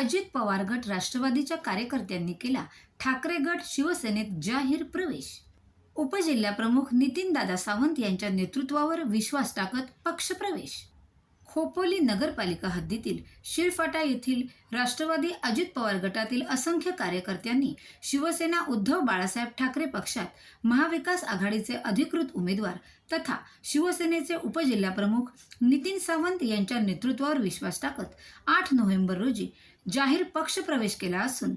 अजित पवार गट राष्ट्रवादीच्या कार्यकर्त्यांनी केला. ठाकरे गट शिवसेनेत जाहीर प्रवेश. उपजिल्हाप्रमुख नितीन दादा सावंत यांच्या नेतृत्वावर विश्वास टाकत पक्षप्रवेश खोपोली नगरपालिका हद्दीतील शिरफाटा येथील राष्ट्रवादी अजित पवार गटातील असंख्य कार्यकर्त्यांनी शिवसेना उद्धव बाळासाहेब ठाकरे पक्षात महाविकास आघाडीचे अधिकृत उमेदवार तथा शिवसेनेचे उपजिल्हाप्रमुख नितीन सावंत यांच्या नेतृत्वावर विश्वास टाकत आठ नोव्हेंबर रोजी जाहीर पक्षप्रवेश केला असून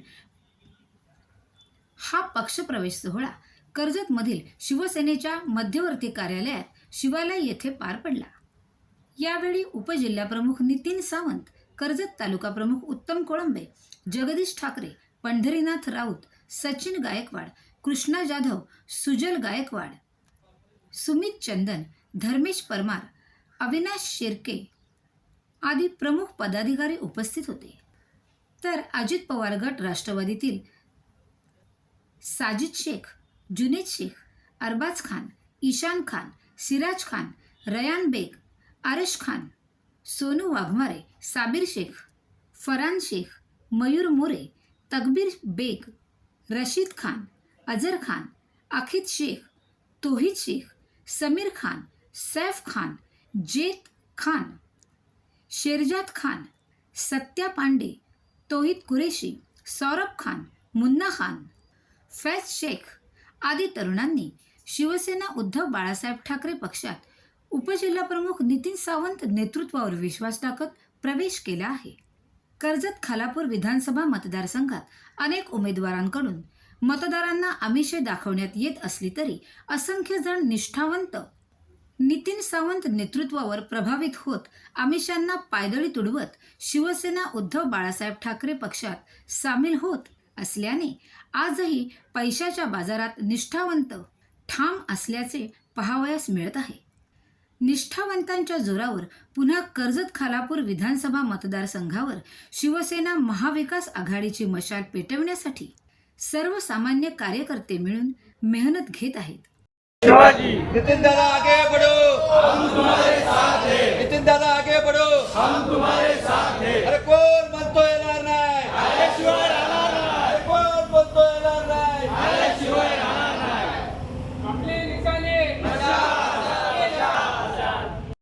हा पक्षप्रवेश सोहळा कर्जतमधील शिवसेनेच्या मध्यवर्ती कार्यालयात शिवालय येथे पार पडला. यावेळी उपजिल्हाप्रमुख नितीन सावंत कर्जत तालुका प्रमुख उत्तम कोळंबे जगदीश ठाकरे पंढरीनाथ राऊत सचिन गायकवाड कृष्णा जाधव सुजल गायकवाड सुमित चंदन धर्मेश परमार अविनाश शिर्के आदी प्रमुख पदाधिकारी उपस्थित होते. तर अजित पवार गट राष्ट्रवादीतील साजिद शेख जुनेद शेख अरबाज खान ईशान खान सिराज खान रयान बेग आरश खान सोनू वाघमारे साबिर शेख फरान शेख मयूर मोरे तकबीर बेग रशीद खान अजर खान अखिद शेख तोहिद शेख समीर खान सैफ खान जेत खान शेरजाद खान सत्या पांडे तोहिद कुरेशी सौरभ खान मुन्ना खान फैज शेख आदी तरुणांनी शिवसेना उद्धव बाळासाहेब ठाकरे पक्षात उपजिल्हाप्रमुख नितीन सावंत नेतृत्वावर विश्वास टाकत प्रवेश केला आहे. कर्जत खालापूर विधानसभा मतदारसंघात अनेक उमेदवारांकडून मतदारांना आमिषे दाखवण्यात येत असली तरी असंख्य जण निष्ठावंत. नितीन सावंत नेतृत्वावर प्रभावित होत आमिषांना पायदळी तुडवत शिवसेना उद्धव बाळासाहेब ठाकरे पक्षात सामील होत असल्याने आजही पैशाच्या बाजारात निष्ठावंत ठाम असल्याचे पाहावयास मिळत आहे. निष्ठावंतांच्या जोरावर पुन्हा कर्जत खालापूर विधानसभा मतदारसंघावर शिवसेना महाविकास आघाडीची मशाल पेटवण्यासाठी सर्वसामान्य कार्यकर्ते मिळून मेहनत घेत आहेत. नितिन दादा आगे बढ़ो। हम तुम्हारे साथ हैं नितिन दादा आगे बढ़ो। हम